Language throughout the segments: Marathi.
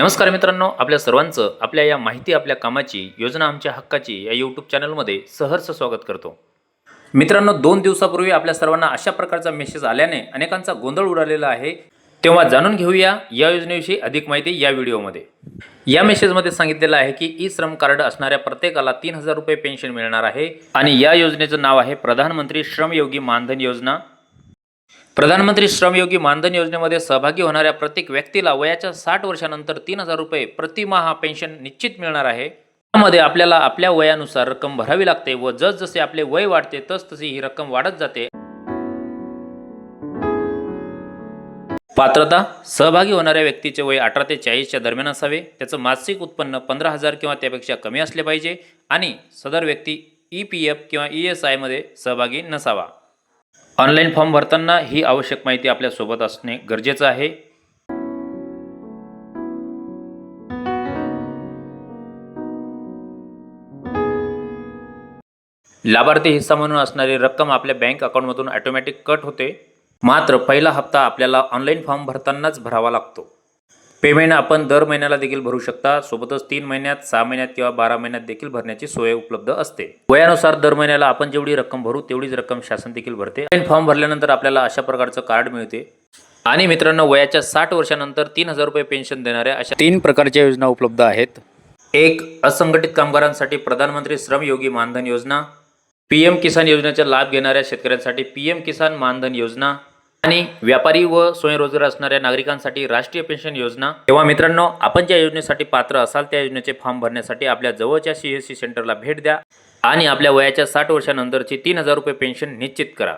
नमस्कार मित्रांनो आपल्या सर्वांचं आपल्या या माहिती आपल्या कामाची योजना आमच्या हक्काची या यूट्यूब चॅनलमध्ये सहर्ष स्वागत करतो. मित्रांनो दोन दिवसापूर्वी आपल्या सर्वांना अशा प्रकारचा मेसेज आल्याने अनेकांचा गोंधळ उडालेला आहे. तेव्हा जाणून घेऊया या योजनेविषयी अधिक माहिती या व्हिडिओमध्ये. या मेसेजमध्ये सांगितलेलं आहे की ई श्रम कार्ड असणाऱ्या प्रत्येकाला तीन हजार रुपये पेन्शन मिळणार आहे. आणि या योजनेचं नाव आहे प्रधानमंत्री श्रमयोगी मानधन योजना. प्रधानमंत्री श्रमयोगी मानधन योजनेमध्ये सहभागी होणाऱ्या प्रत्येक व्यक्तीला वयाच्या साठ वर्षानंतर तीन हजार रुपये प्रतिमाहा पेन्शन निश्चित मिळणार आहे. त्यामध्ये आपल्याला आपल्या वयानुसार रक्कम भरावी लागते व जसजसे आपले वय वाढते तसतशी ही रक्कम वाढत जाते. पात्रता? सहभागी होणाऱ्या व्यक्तीचे वय अठरा ते चाळीसच्या दरम्यान असावे. त्याचं मासिक उत्पन्न पंधरा हजार किंवा त्यापेक्षा कमी असले पाहिजे. आणि सदर व्यक्ती ई पी एफ किंवा ई एस आयमध्ये सहभागी नसावा. ऑनलाईन फॉर्म भरताना ही आवश्यक माहिती आपल्यासोबत असणे गरजेचं आहे. लाभार्थी हिस्सा म्हणून असणारी रक्कम आपल्या बँक अकाउंटमधून ऑटोमॅटिक कट होते. मात्र पहिला हप्ता आपल्याला ऑनलाईन फॉर्म भरतानाच भरावा लागतो. पेमेंट आपण दर महिन्याला देखील भरू शकता. सोबतच तीन महिन्यात सहा महिन्यात किंवा बारा महिन्यात देखील भरण्याची सोय उपलब्ध असते. वयानुसार दर महिन्याला आपण जेवढी रक्कम भरू तेवढीच रक्कम शासन देखील भरते. ऑनलाईन फॉर्म भरल्यानंतर आपल्याला अशा प्रकारचं कार्ड मिळते. आणि मित्रांनो वयाच्या साठ वर्षानंतर तीन हजार रुपये पेन्शन देणाऱ्या अशा तीन प्रकारच्या योजना उपलब्ध आहेत. एक असंघटित कामगारांसाठी प्रधानमंत्री श्रमयोगी मानधन योजना. पी एम किसान योजनेचा लाभ घेणाऱ्या शेतकऱ्यांसाठी पी एम किसान मानधन योजना. आणि व्यापारी व स्वयंरोजगार असणाऱ्या नागरिकांसाठी राष्ट्रीय पेन्शन योजना. तेव्हा मित्रांनो आपण ज्या योजनेसाठी पात्र असाल त्या योजनेचे फॉर्म भरण्यासाठी आपल्या जवळच्या सी एस सी सेंटरला भेट द्या आणि आपल्या वयाच्या साठ वर्षानंतरची तीन हजार रुपये पेन्शन निश्चित करा.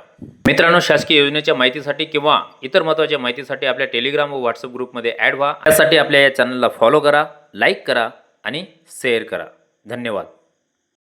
मित्रांनो शासकीय योजनेच्या माहितीसाठी किंवा इतर महत्त्वाच्या माहितीसाठी आपल्या टेलिग्राम व व्हॉट्सअप ग्रुपमध्ये ॲड व्हा. त्यासाठी आपल्या या चॅनलला फॉलो करा लाईक करा आणि शेअर करा. धन्यवाद.